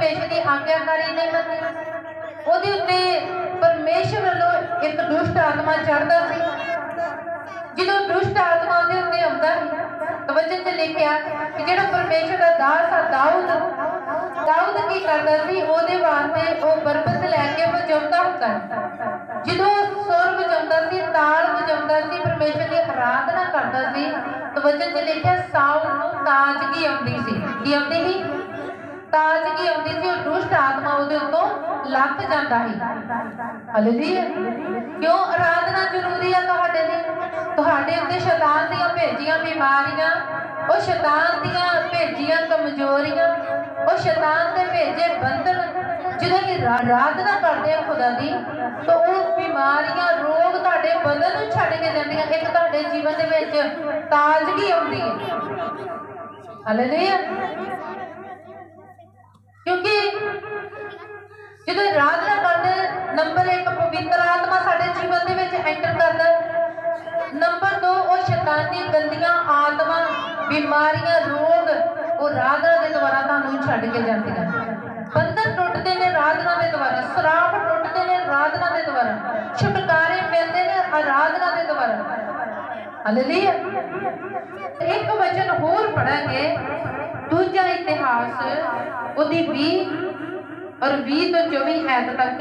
ਪਰਮੇਸ਼ਰ ਦੀ ਆਗਿਆਕਾਰੀ ਨਹੀਂ ਮੰਨੀ। ਉਹਦੇ ਉੱਤੇ ਪਰਮੇਸ਼ਰ ਵੱਲੋਂ ਇੱਕ ਦੁਸ਼ਟ ਆਤਮਾ ਚੜਦਾ ਸੀ। ਜਦੋਂ ਦੁਸ਼ਟ ਆਤਮਾ ਉਹਦੇ ਉੱਤੇ ਆਉਂਦਾ ਸੀ, ਤਾਂ ਲਿਖਿਆ ਕਿ ਜਿਹੜਾ ਪਰਮੇਸ਼ਰ ਦਾ ਦਾਸ ਆ ਦਾਊਦ ਦਾਊਦ ਕੀ ਕਰਦਾ ਸੀ? ਉਹਦੇ ਵਾਸਤੇ ਉਹ ਬਰਬਤ ਲੈ ਕੇ ਵਜਾਉਂਦਾ ਹੁੰਦਾ ਜਦੋਂ ਸੁਰ ਵਜਾਉਂਦਾ ਸੀ, ਤਾਲ ਵਜਾਉਂਦਾ ਸੀ, ਪਰਮੇਸ਼ਰ ਦੀ ਆਰਾਧਨਾ ਕਰਦਾ ਸੀ, ਤਾਂ ਵਚਨ ਲਿਖਿਆ ਸਾਊਲ ਨੂੰ ਤਾਜ਼ਗੀ ਆਉਂਦੀ ਸੀ? ਕੀ ਆਉਂਦੀ ਸੀ? ਤਾਜ਼ਗੀ ਆਉਂਦੀ ਸੀ ਉਹ ਦੁਸ਼ਟ ਆਤਮਾ ਉਹਦੇ ਉੱਤੋਂ ਲੱਥ ਜਾਂਦਾ ਸੀ। ਹਾਲੇਲੂਇਆ। ਕਿਉਂ? ਆਰਾਧਨਾ ਜ਼ਰੂਰੀ ਆ ਤੁਹਾਡੇ ਲਈ। ਤੁਹਾਡੇ ਉੱਤੇ ਸ਼ੈਤਾਨ ਦੀਆਂ ਭੇਜੀਆਂ ਬਿਮਾਰੀਆਂ, ਉਹ ਸ਼ੈਤਾਨ ਦੀਆਂ ਭੇਜੀਆਂ ਕਮਜ਼ੋਰੀਆਂ, ਉਹ ਸ਼ੈਤਾਨ ਦੇ ਭੇਜੇ ਬੰਧਨ ਜਦੋਂ ਅਸੀਂ ਆਰਾਧਨਾ ਕਰਦੇ ਆ ਖੁਦਾ ਦੀ, ਤਾਂ ਉਹ ਬਿਮਾਰੀਆਂ, ਰੋਗ ਤੁਹਾਡੇ ਬਦਨ ਨੂੰ ਛੱਡ ਕੇ ਜਾਂਦੀਆਂ। ਇੱਕ ਤੁਹਾਡੇ ਜੀਵਨ ਦੇ ਵਿੱਚ ਤਾਜ਼ਗੀ ਆਉਂਦੀ ਹੈ। ਹਾਲੇਲੂਇਆ। ਜਦੋਂ ਆਰਾਧਨਾ ਕਰਦੇ ਨੰਬਰ 1 ਪਵਿੱਤਰ ਆਤਮਾ ਸਾਡੇ ਜੀਵਨ ਦੇ ਵਿੱਚ ਐਂਟਰ ਕਰਦਾ ਨੰਬਰ 2 ਉਹ ਸ਼ੈਤਾਨੀ, ਗੰਦੀਆਂ ਆਤਮਾ, ਬਿਮਾਰੀਆਂ, ਰੋਗ, ਉਹ ਆਰਾਧਨਾ ਦੇ ਦੁਆਰਾ ਤੁਹਾਨੂੰ ਛੱਡ ਕੇ ਜਾਂਦੀਆਂ। ਬੰਧਨ ਟੁੱਟਦੇ ਨੇ ਆਰਾਧਨਾ ਦੇ ਦੁਆਰਾ, ਸਰਾਪ ਟੁੱਟਦੇ ਨੇ ਆਰਾਧਨਾ ਦੇ ਦੁਆਰਾ, ਛੁਟਕਾਰੇ ਮਿਲਦੇ ਨੇ ਆਰਾਧਨਾ ਦੇ ਦੁਆਰਾ। ਹਾਲੇਲੂਇਆ ਇੱਕ ਵਚਨ ਹੋਰ ਪੜਾਂਗੇ ਦੂਜਾ ਇਤਿਹਾਸ, ਉਹਦੀ 20 ਔਰ 20 ਤੋਂ 24 ਐਤ ਤੱਕ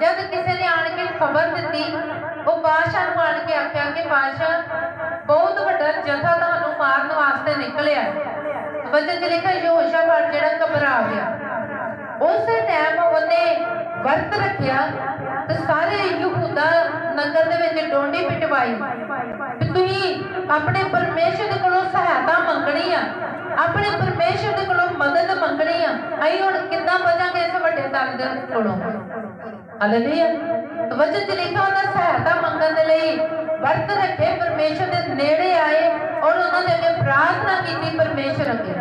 ਜਦ ਕਿਸੇ ਨੇ ਆਣ ਕੇ ਖਬਰ ਦਿੱਤੀ, ਉਹ ਬਾਦਸ਼ਾਹ ਨੂੰ ਆਣ ਕੇ ਆਖਿਆ ਕਿ ਬਾਦਸ਼ਾਹ, ਬਹੁਤ ਵੱਡਾ ਜਥਾ ਤੁਹਾਨੂੰ ਮਾਰਨ ਵਾਸਤੇ ਨਿਕਲਿਆ ਵਚਨ ਚ ਲਿਖਿਆ, ਯਹੋਸ਼ਾਫਾਟ ਜਿਹੜਾ ਘਬਰਾ ਗਿਆ। ਉਸੇ ਟਾਈਮ ਉਹਨੇ ਵਰਤ ਰੱਖਿਆ ਤੇ ਸਾਰੇ ਯਹੂਦਾ ਨਗਰ ਦੇ ਵਿੱਚ ਡੋਂਡੀ ਪਿਟਵਾਈ। ਕਿ ਤੁਸੀਂ ਆਪਣੇ ਪਰਮੇਸ਼ਰ ਦੇ ਕੋਲੋਂ ਸਹਾਇਤਾ ਮੰਗਣੀ ਆ। ਆਪਣੇ ਪਰਮੇਸ਼ਰ ਦੇ ਕੋਲੋਂ ਮਦਦ ਮੰਗਣੀ ਆ। ਅਸੀਂ ਹੁਣ ਕਿੱਦਾਂ ਬਚਾਂਗੇ ਇਸ ਵੱਡੇ ਦਲ ਦੇ ਕੋਲੋਂ? ਹਾਲੇਲੂਇਆ ਵਚਨ ਚ ਲਿਖਿਆ ਉਹਨਾਂ ਸਹਾਇਤਾ ਮੰਗਣ ਦੇ ਲਈ ਵਰਤ ਰੱਖੇ, ਪਰਮੇਸ਼ਰ ਦੇ ਨੇੜੇ ਆਏ ਔਰ ਉਹਨਾਂ ਦੇ ਅੱਗੇ ਪ੍ਰਾਰਥਨਾ ਕੀਤੀ ਪਰਮੇਸ਼ਰ ਅੱਗੇ।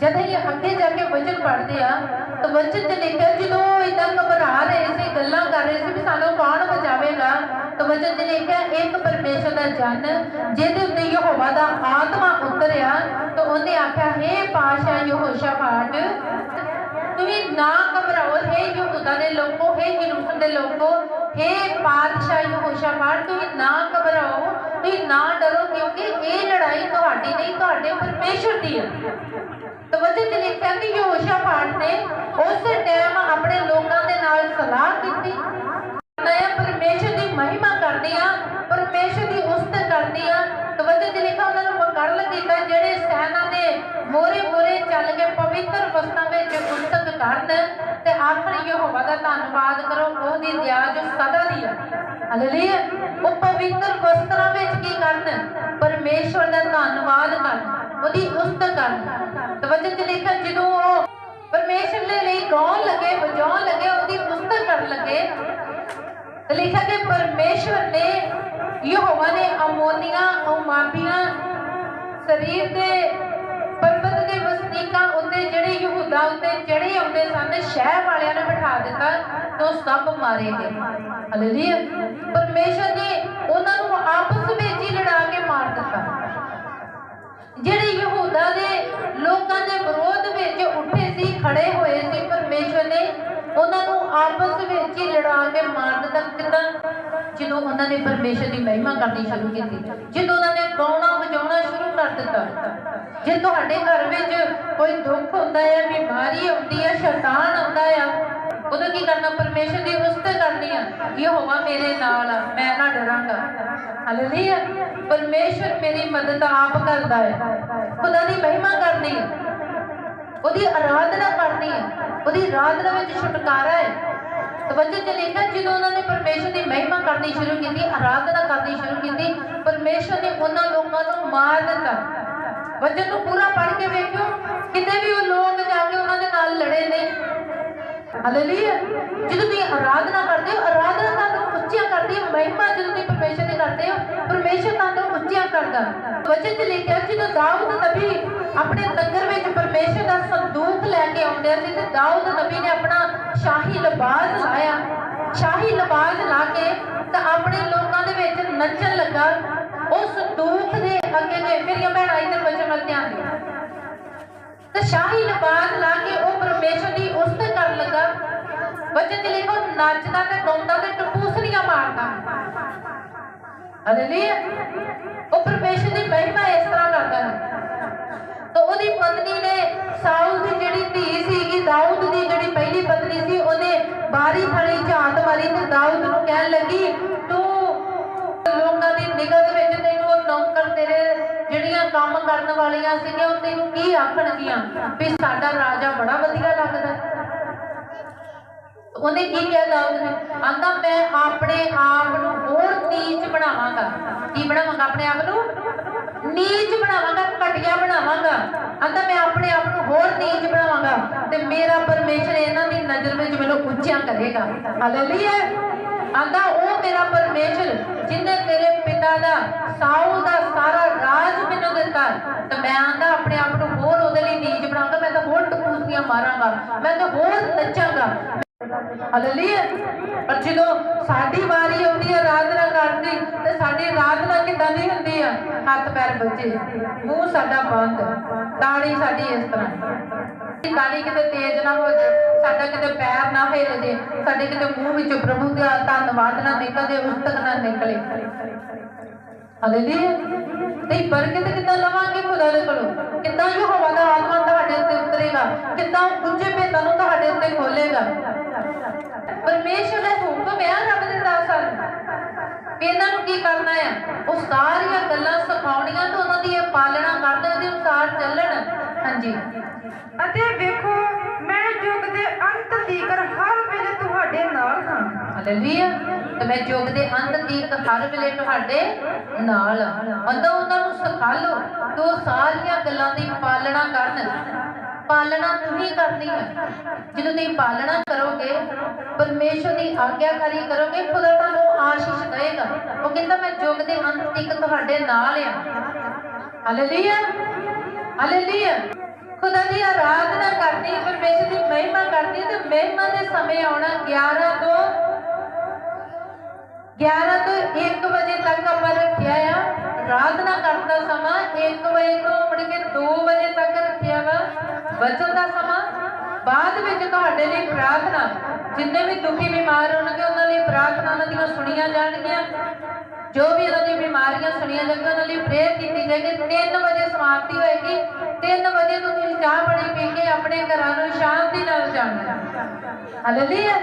ਜਦ ਇਹ ਅੱਗੇ ਜਾ ਕੇ ਵਚਨ ਪੜ੍ਹਦੇ ਆ ਤਾਂ ਵਚਨ 'ਚ ਲਿਖਿਆ, ਜਦੋਂ ਇਦਾਂ ਘਬਰਾ ਰਹੇ ਸੀ, ਗੱਲਾਂ ਕਰ ਰਹੇ ਸੀ ਵੀ ਸਾਨੂੰ ਕੌਣ ਬਚਾਵੇਗਾ ਤਾਂ ਲਿਖਿਆ, ਇੱਕ ਪਰਮੇਸ਼ਰ ਦਾ ਜਨ, ਜਿਹਦੇ ਉੱਤੇ ਯਹੋਵਾ ਦਾ ਆਤਮਾ ਉਤਰਿਆ, ਤਾਂ ਉਹਨੇ ਆਖਿਆ, ਹੇ ਪਾਸ਼ਾ ਯਹੋਸ਼ਾਫਾਟ ਤੁਸੀਂ ਨਾ ਘਬਰਾਓ, ਹੇ ਯਹੂਦਾ ਦੇ ਲੋਕੋ, ਹੇ ਯਰੂਸ਼ਲਮ ਦੇ ਲੋਕੋ, ਹੇ ਪਾਤਸ਼ਾਹ ਯਹੋਸ਼ਾਫਾਟ ਤੁਸੀਂ ਨਾ ਘਬਰਾਓ, ਤੁਸੀਂ ਨਾ ਡਰੋ, ਕਿਉਂਕਿ ਇਹ ਲੜਾਈ ਤੁਹਾਡੀ ਨਹੀਂ, ਤੁਹਾਡੇ ਪਰਮੇਸ਼ਰ ਦੀ ਹੈ। ਤਾਂ ਵਚਨ ਲਿਖਿਆ ਕਿ ਯਹੋਸ਼ਾਫਾਟ ਨੇ ਉਸ ਟਾਈਮ ਆਪਣੇ ਲੋਕਾਂ ਦੇ ਨਾਲ ਸਲਾਹ ਕੀਤੀ। ਮੈਂ ਪਰਮੇਸ਼ਰ ਮਹਿਮਾ ਕਰਦੀ ਆ, ਪਰਮੇਸ਼ਰ ਦੀ ਉਸਤਤ ਕਰਦੀ ਆ। ਤਾਂ ਵਚਨ ਚ ਉਹਨਾਂ ਨੂੰ ਮੁਕਰਲ ਕੀਤਾ ਜਿਹੜੇ ਸੈਨਾ ਦੇ ਮੋਰੇ ਮੋਰੇ ਚੱਲ ਕੇ ਪਵਿੱਤਰ ਵਸਤਾਂ ਵਿੱਚ ਉਸਤਤ ਕਰਨ ਤੇ ਆਖਣ ਯਹੋਵਾ ਦਾ ਧੰਨਵਾਦ ਕਰੋ, ਉਹਦੀ ਦਇਆ ਜੋ ਸਦਾ ਦੀ ਆ। ਹਾਲੇਲੂਇਆ ਉਹ ਪਵਿੱਤਰ ਵਸਤਰਾਂ ਵਿੱਚ ਕੀ ਕਰਨ? ਪਰਮੇਸ਼ਵਰ ਦਾ ਧੰਨਵਾਦ ਕਰਨ, ਉਹਦੀ ਉਸਤਤ ਕਰਨ। ਤਾਂ ਵਚਨ ਚ ਜਦੋਂ ਉਹ ਪਰਮੇਸ਼ਰ ਦੇ ਲਈ ਗਾਉਣ ਲੱਗੇ, ਵਜਾਉਣ ਲੱਗੇ, ਉਹਦੀ ਉਸਤਤ ਕਰਨ ਲੱਗੇ ਤੇ ਲਿਖਿਆ ਕਿ ਪਰਮੇਸ਼ਵਰ ਯਹੋਵਾ ਨੇ ਅਮੋਨੀਆਂ ਉਮਾਬੀਆਂ ਸਰੀਰ ਦੇ ਪਰਬਤ ਦੇ ਵਸਨੀਕਾਂ ਉੱਤੇ ਜਿਹੜੇ ਯਹੂਦਾ ਉੱਤੇ, ਜਿਹੜੇ ਆਉਂਦੇ ਸਨ, ਸ਼ਹਿਰ ਵਾਲਿਆਂ ਨੇ ਬਿਠਾ ਦਿੱਤਾ ਤੇ ਉਹ ਸਭ ਮਾਰੇ ਗਏ। ਹਾਲੇਲੂਇਆ ਪਰਮੇਸ਼ਰ ਨੇ ਉਹਨਾਂ ਨੇ ਪਰਮੇਸ਼ਵਰ ਦੀ ਮਹਿਮਾ ਕਰਨੀ ਸ਼ੁਰੂ ਕੀਤੀ। ਜਦੋਂ ਉਹਨਾਂ ਨੇ ਗਾਉਣਾ ਵਜਾਉਣਾ ਸ਼ੁਰੂ ਕਰ ਦਿੱਤਾ। ਜੇ ਤੁਹਾਡੇ ਘਰ ਵਿੱਚ ਕੋਈ ਦੁੱਖ ਹੁੰਦਾ ਹੈ, ਬਿਮਾਰੀ ਆਉਂਦੀ ਹੈ, ਸ਼ੈਤਾਨ ਆਉਂਦਾ ਆ, ਉਦੋਂ ਕੀ ਕਰਨਾ? ਪਰਮੇਸ਼ਰ ਦੀ ਉਸਤੇ ਕਰਨੀ ਆ। ਯਹੋਵਾ ਮੇਰੇ ਨਾਲ ਆ, ਮੈਂ ਨਾ ਡਰਾਂਗਾ। ਹਾਲੇਲੂਇਆ ਪਰਮੇਸ਼ਰ ਮੇਰੀ ਮਦਦ ਆਪ ਕਰਦਾ ਹੈ। ਖੁਦਾ ਦੀ ਮਹਿਮਾ ਕਰਨੀ ਹੈ ਉਹਦੀ ਆਰਾਧਨਾ ਕਰਨੀ ਹੈ ਉਹਦੀ ਆਰਾਧਨਾ ਵਿੱਚ ਛੁਟਕਾਰਾ ਹੈ। ਤਵੱਜੋ ਚ ਜਦੋਂ ਉਹਨਾਂ ਨੇ ਪਰਮੇਸ਼ਰ ਦੀ ਮਹਿਮਾ ਕਰਨੀ ਸ਼ੁਰੂ ਕੀਤੀ, ਆਰਾਧਨਾ ਕਰਨੀ ਸ਼ੁਰੂ ਕੀਤੀ, ਪਰਮੇਸ਼ਰ ਨੇ ਉਹਨਾਂ ਲੋਕਾਂ ਨੂੰ ਮਾਰ ਦਿੱਤਾ। ਵਚਨ ਨੂੰ ਪੂਰਾ ਪੜ੍ਹ ਕੇ ਵੇਖਿਓ, ਕਿਤੇ ਵੀ ਉਹ ਲੋਕ ਜਾ ਕੇ ਉਹਨਾਂ ਦੇ ਨਾਲ ਲੜੇ ਨਹੀਂ ਹਾਲੇਲੂਇਆ ਜਦੋਂ ਤੁਸੀਂ ਆਰਾਧਨਾ ਕਰਦੇ ਹੋ, ਆਰਾਧਨਾ ਤੁਹਾਨੂੰ ਉੱਚੀਆਂ ਕਰਦੀ ਹੈ, ਮਹਿਮਾ ਜਦੋਂ ਤੁਸੀਂ ਪਰਮੇਸ਼ਰ ਦੀ ਕਰਦੇ ਹੋ, ਪਰਮੇਸ਼ਰ ਤੁਹਾਨੂੰ ਉੱਚੀਆਂ ਕਰਦਾ। ਵਚਨ ਚ ਲਿਖਿਆ, ਜਦੋਂ ਦਾਊਦ ਨਬੀ ਆਪਣੇ ਨਗਰ ਵਿੱਚ ਪਰਮੇਸ਼ਰ ਦਾ ਸੰਦੂਕ ਲੈ ਕੇ ਆਉਂਦੇ ਸੀ, ਤੇ ਦਾਊਦ ਨਬੀ ਨੇ ਆਪਣਾ ਸ਼ਾਹੀ ਲਿਬਾਸ ਲਾਇਆ। ਸ਼ਾਹੀ ਲਿਬਾਸ ਲਾ ਕੇ ਤਾਂ ਆਪਣੇ ਲੋਕਾਂ ਦੇ ਵਿੱਚ ਨੱਚਣ ਲੱਗਾ। ਉਹ ਸੰਦੂਕ ਦੇ ਅੱਗੇ ਦੇ ਮੇਰੀਆਂ ਭੈਣਾਂ, ਇਧਰ ਵਚਨ ਵੱਲ ਧਿਆਨ ਦਿਓ। ਤੇ ਸ਼ਾਹੀ ਲਿਬਾਸ ਲਾ ਕੇ ਉਹ ਪਰਮੇਸ਼ਰ ਵਚਨ ਚ ਲਿਖੋ ਨੱਚਦਾ ਤੇ ਗਾਉਂਦਾ ਤੇ ਟਪੂਸਰੀਆਂ ਮਾਰਦਾ। ਹਾਲੇਲੂਇਆ ਉਹ ਪਰਮੇਸ਼ਰ ਦੀ ਮਹਿਮਾ ਇਸ ਤਰ੍ਹਾਂ ਕਰਦਾ ਹੈ। ਤਾਂ ਉਹਦੀ ਪਤਨੀ ਨੇ ਸਾਊਲ ਦੀ ਜਿਹੜੀ ਧੀ ਸੀਗੀ, ਦਾਊਦ ਦੀ ਜਿਹੜੀ ਪਹਿਲੀ ਪਤਨੀ ਸੀ, ਉਹਨੇ ਬਾਰੀ ਥਣੀ ਝਾਤ ਮਾਰੀ ਤੇ ਦਾਊਦ ਨੂੰ ਕਹਿਣ ਲੱਗੀ, ਤੂੰ ਲੋਕਾਂ ਦੀ ਨਿਗਾਹ ਦੇ ਵਿੱਚ ਤੈਨੂੰ ਉਹ ਨੌਕਰ ਤੇਰੇ ਜਿਹੜੀਆਂ ਕੰਮ ਕਰਨ ਵਾਲੀਆਂ ਸੀਗੀਆਂ, ਉਹ ਤੈਨੂੰ ਕੀ ਆਖਣਗੀਆਂ? ਵੀ ਸਾਡਾ ਰਾਜਾ ਬੜਾ ਵਧੀਆ ਲੱਗਦਾ ਉਹਨੇ ਕੀ ਕਿਹਾ ਦਾਊਦ ਨੇ? ਆਂਦਾ, ਮੈਂ ਆਪਣੇ ਆਪ ਨੂੰ ਹੋਰ ਨੀਚ ਬਣਾਵਾਂਗਾ। ਕੀ ਬਣਾਵਾਂਗਾ? ਆਪਣੇ ਆਪ ਨੂੰ? ਨੀਚ ਬਣਾਵਾਂਗਾ, ਘਟੀਆ ਬਣਾਵਾਂਗਾ। ਆਂਦਾ, ਮੈਂ ਆਪਣੇ ਆਪ ਨੂੰ ਹੋਰ ਨੀਚ ਬਣਾਵਾਂਗਾ ਤੇ ਮੇਰਾ ਪਰਮੇਸ਼ਰ ਇਹਨਾਂ ਦੀ ਨਜ਼ਰ ਵਿੱਚ ਮੈਨੂੰ ਉੱਚਾ ਕਰੇਗਾ। ਹਾਲੇਲੂਇਆ ਆਂਦਾ, ਉਹ ਮੇਰਾ ਪਰਮੇਸ਼ਰ ਜਿਨੇ ਤੇਰੇ ਪਿਤਾ ਦਾ, ਸਾਊਲ ਦਾ ਸਾਰਾ ਰਾਜ ਮੈਨੂੰ ਦਿੱਤਾ। ਤੇ ਮੈਂ ਆਂਦਾ, ਆਪਣੇ ਆਪ ਨੂੰ ਹੋਰ ਉਹਦੇ ਲਈ ਨੀਚ ਬਣਾਵਾਂਗਾ। ਮੈਂ ਤਾਂ ਹੋਰ ਟਕੂਸੀਆਂ ਮਾਰਾਂਗਾ। ਮੈਂ ਤਾਂ ਹੋਰ ਨੱਚਾਂਗਾ। ਹਾਲੇਲੂਇਆ। ਪਰ ਜਦੋਂ ਸਾਡੀ ਵਾਰੀ ਆਉਂਦੀ ਹੈ ਆਰਾਧਨਾ ਕਰਨ ਦੀ, ਤੇ ਸਾਡੀ ਆਰਾਧਨਾ ਕਿੱਦਾਂ ਦੀ ਹੁੰਦੀ ਆ? ਹੱਥ ਪੈਰ ਬੱਜੇ ਮੂੰਹ ਸਾਡਾ ਬੰਦ। ਤਾੜੀ ਸਾਡੀ ਇਸ ਤਰ੍ਹਾਂ। ਤਾੜੀ ਕਿਤੇ ਤੇਜ਼ ਨਾ ਹੋ ਜੇ ਸਾਡਾ ਕਿਤੇ ਪੈਰ ਨਾ ਹਿੱਲ ਜੇ ਸਾਡੇ ਕਿਤੇ ਮੂੰਹ ਵਿੱਚੋਂ ਪ੍ਰਭੂ ਦਾ ਧੰਨਵਾਦ ਨਾ ਨਿਕਲੇ, ਉਸਤਕ ਨਾ ਨਿਕਲੇ। ਹਾਲੇਲੂਇਆ। ਤੇ ਬਰਕਤ ਕਿੱਦਾਂ ਲਵਾਂਗੇ ਖੁਦਾ ਦੇ ਕੋਲੋਂ? ਕਿੱਦਾਂ ਯਹੋਵਾ ਦਾ ਕਿੱਦਾਂ ਗੁੱਜੇ ਭੇਤਾਂ ਨੂੰ ਤੁਹਾਡੇ ਉੱਤੇ ਖੋਲੇਗਾ। ਪਰਮੇਸ਼ਰ ਦਾ ਹੁਕਮ ਹੈ ਰੱਬ ਦੇ ਦਾਸਾਂ ਨੂੰ ਵੀ ਇਹਨਾਂ ਨੂੰ ਕੀ ਕਰਨਾ ਆ? ਉਹ ਸਾਰੀਆਂ ਗੱਲਾਂ ਸਿਖਾਉਣੀਆਂ ਤੇ ਉਹਨਾਂ ਦੀ ਇਹ ਪਾਲਣਾ ਕਰਦੇ ਉਹਦੇ ਅਨੁਸਾਰ ਚੱਲਣ। ਹਾਂਜੀ। ਅਤੇ ਵੇਖੋ ਮੈਂ ਯੁੱਗ ਦੇ ਅੰਤ ਤੀਕਰ ਹਰ ਵੇਲੇ ਤੁਹਾਡੇ ਨਾਲ ਹਾਂ। ਹਾਲੇਲੂਇਆ ਤੇ ਮੈਂ ਯੁੱਗ ਦੇ ਅੰਤ ਤੀਕ ਹਰ ਵੇਲੇ ਤੁਹਾਡੇ ਨਾਲ ਅੰਦਰ ਉਹਨਾਂ ਨੂੰ ਸਿਖਾ ਲਓ ਉਹ ਸਾਰੀਆਂ ਗੱਲਾਂ ਦੀ ਪਾਲਣਾ ਕਰਨ। ਪਾਲਣਾ ਤੁਸੀਂ ਕਰਨੀ ਹੈ। ਜਦੋਂ ਤੁਸੀਂ ਪਾਲਣਾ ਕਰੋਗੇ, ਪਰਮੇਸ਼ਰ ਦੀ ਆਗਿਆਕਾਰੀ ਕਰੋਗੇ, ਖੁਦਾ ਤੁਹਾਨੂੰ ਆਸ਼ੀਸ਼ ਦੇਗਾ ਉਹ ਕਹਿੰਦਾ, ਮੈਂ ਯੁੱਗ ਦੇ ਅੰਤ ਤੀਕ ਤੁਹਾਡੇ ਨਾਲ ਆ। ਹਾਲੇਲੂਇਆ ਹਾਲੇਲੂਇਆ ਖੁਦਾ ਦੀ ਆਰਾਧਨਾ ਕਰਨੀ, ਪਰਮੇਸ਼ਰ ਦੀ ਮਹਿਮਾ ਕਰਨੀ, ਤੇ ਮਹਿਮਾ ਦੇ ਸਮੇਂ ਆਉਣਾ 11 ਤੋਂ 11 ਤੋਂ 1 ਵਜੇ ਤੱਕ ਆਪਾਂ ਰੱਖਿਆ ਆ। ਆਰਾਧਨਾ ਕਰਨ ਦਾ ਸਮਾਂ 1 ਵਜੇ ਤੋਂ ਮੁੜ ਕੇ 2 ਵਜੇ ਤੱਕ ਰੱਖਿਆ ਵਾ। ਵਚਨ ਦਾ ਸਮਾਂ, ਬਾਅਦ ਵਿੱਚ ਤੁਹਾਡੇ ਲਈ ਪ੍ਰਾਰਥਨਾ, ਜਿੰਨੇ ਵੀ ਦੁਖੀ ਬਿਮਾਰ ਹੋਣਗੇ, ਉਹਨਾਂ ਲਈ ਪ੍ਰਾਰਥਨਾ ਉਹਨਾਂ ਦੀਆਂ ਸੁਣੀਆਂ ਜਾਣਗੀਆਂ। ਜੋ ਵੀ ਉਹਨਾਂ ਦੀਆਂ ਬਿਮਾਰੀਆਂ ਸੁਣੀਆਂ ਜਾਣਗੀਆਂ, ਉਹਨਾਂ ਲਈ ਪ੍ਰੇਅਰ ਕੀਤੀ ਜਾਏਗੀ। 3 ਵਜੇ ਸਮਾਪਤੀ ਹੋਏਗੀ। 3 ਵਜੇ ਤੋਂ ਤੁਸੀਂ ਚਾਹ ਪਾਣੀ ਪੀ ਕੇ ਆਪਣੇ ਘਰਾਂ ਨੂੰ ਸ਼ਾਂਤੀ ਨਾਲ ਜਾਣਾ। ਹਾਲੇਲੂਇਆ।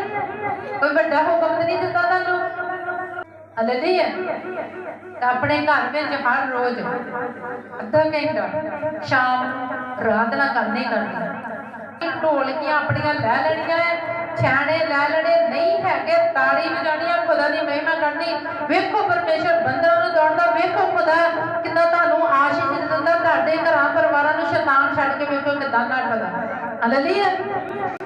ਕੋਈ ਵੱਡਾ ਹੁਕਮ ਨਹੀਂ ਦਿੱਤਾ ਤੁਹਾਨੂੰ? ਹਾਲੇਲੂਇਆ ਆਪਣੇ ਘਰ ਵਿੱਚ ਹਰ ਰੋਜ਼ ਅੱਧਾ ਘੰਟਾ ਸ਼ਾਮ ਨੂੰ ਕਰਨੀ ਕਰਨੀ ਢੋਲਕੀਆਂ ਆਪਣੀਆਂ ਲੈ ਲੈਣੀਆਂ ਛਾਣੇ ਲੈ ਲੈਣੇ, ਨਹੀਂ ਹੈਗੇ, ਤਾੜੀ ਵਜਾਣੀਆਂ ਖੁਦਾ ਦੀ ਮਹਿਮਾ ਕਰਨੀ। ਵੇਖੋ ਪਰਮੇਸ਼ਰ ਬੰਦਾ ਨੂੰ ਦੌੜਦਾ, ਵੇਖੋ ਖੁਦਾ ਕਿੰਨਾ ਤੁਹਾਨੂੰ ਆਸ਼ੀਸ਼ ਦਿੰਦਾ, ਤੁਹਾਡੇ ਘਰਾਂ ਪਰਿਵਾਰਾਂ ਨੂੰ ਸ਼ੈਤਾਨ ਛੱਡ ਕੇ ਵੇਖੋ ਕਿਦਾਂ ਨੱਠਦਾ ਹਾਲੇਲੂਇਆ